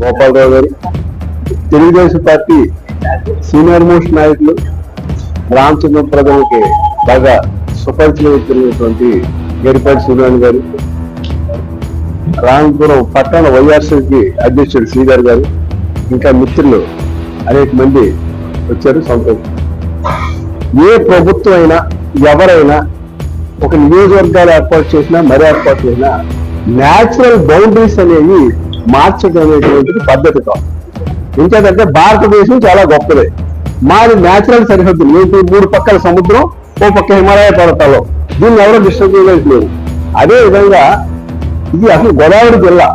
గోపాలరావు గారు Telugu Desam party senior most నాయకులు రామచంద్ర ప్రధానికి బాగా సుపరిచితమైనటువంటి గరిపాటి సూర్యాని గారు రామపురం పట్టణ వైఆర్సీకి అధ్యక్షుడు శ్రీధర్ గారు ఇంకా మిత్రులు అనేక మంది వచ్చారు సంతోషం. ఏ ప్రభుత్వం అయినా ఎవరైనా ఒక నియోజకవర్గాలు ఏర్పాటు చేసినా మరి ఏర్పాటు చేసినా న్యాచురల్ బౌండరీస్ అనేవి మార్చడం అనేటువంటిది పద్ధతి కాదు. ఇంకేదంటే భారతదేశం చాలా గొప్పది. మాది న్యాచురల్ సరిహద్దులు ఏంటి మూడు పక్కల సముద్రం ఓ పక్క హిమాలయ పర్వతాలు దీన్ని ఎవరో డిస్టర్బ్ చేయలేదు. లేదు అదే విధంగా ఇది అసలు గోదావరి జిల్లా.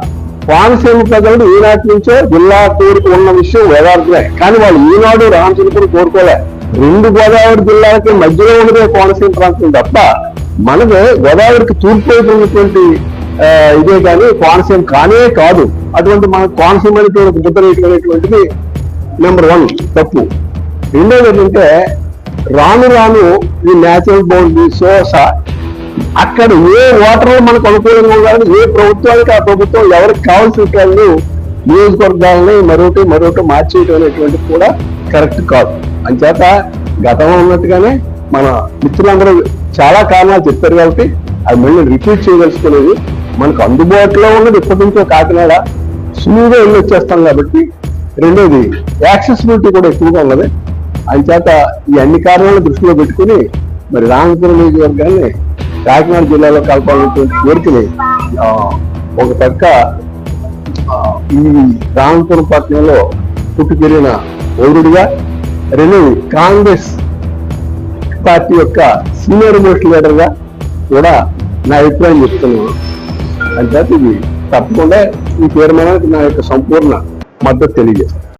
కోనసీమ ప్రజలు ఈనాటి నుంచో జిల్లా కోరిక ఉన్న విషయం వేదార్థమే. కానీ వాళ్ళు ఈనాడు రామచంద్రపురం కోరుకోలే. రెండు గోదావరి జిల్లాలకి మధ్యలో ఉన్నదే కోనసీమ ప్రాంతం తప్ప మనది గోదావరికి తూర్పు వైపు ఉన్నటువంటి ఇదే కానీ కోనసీమ కానే కాదు. అటువంటి మన కోనసీమ అనేటువంటి ముద్ర నెంబర్ వన్ తప్పు. రెండోది ఏంటంటే రాను రాను ఈ న్యాచురల్ బౌండరీస్ అక్కడ ఏ ఓటర్లు మనకు అనుకూలంగా ఉండాలని ఏ ప్రభుత్వానికి ఆ ప్రభుత్వం ఎవరికి కావాల్సిన వాళ్ళు నియోజకవర్గాలని మరొకటి మరొకటి మార్చేయడం అనేటువంటిది కూడా కరెక్ట్ కాదు అంచేత గతంలో ఉన్నట్టుగానే మన మిత్రులందరూ చాలా కారణాలు చెప్పారు కాబట్టి అది మళ్ళీ రిపీట్ చేయదలుచుకునేది మనకు అందుబాటులో ఉన్నది ఇప్పటి నుంచో కాకినాడ సులువుగా వెళ్ళి వచ్చేస్తాం కాబట్టి రెండోది యాక్సెసిబిలిటీ కూడా ఎక్కువగా ఉన్నది. అంచేత ఈ అన్ని కారణాలను దృష్టిలో పెట్టుకుని మరి రామపురం నియోజకవర్గాన్ని కాకినాడ జిల్లాలో కలపాలనేటువంటి కోరికని ఒక పక్క ఈ రామపురం పట్టణంలో పుట్టి పెరిగిన పౌరుడిగా రెండోది కాంగ్రెస్ పార్టీ యొక్క సీనియర్ మోస్ట్ లీడర్గా కూడా నా అభిప్రాయం చెప్తున్నాను. అంచేత ఇది తప్పకుండా ఈ తీర్మానానికి నా యొక్క సంపూర్ణ మద్దతు తెలియజేస్తాను.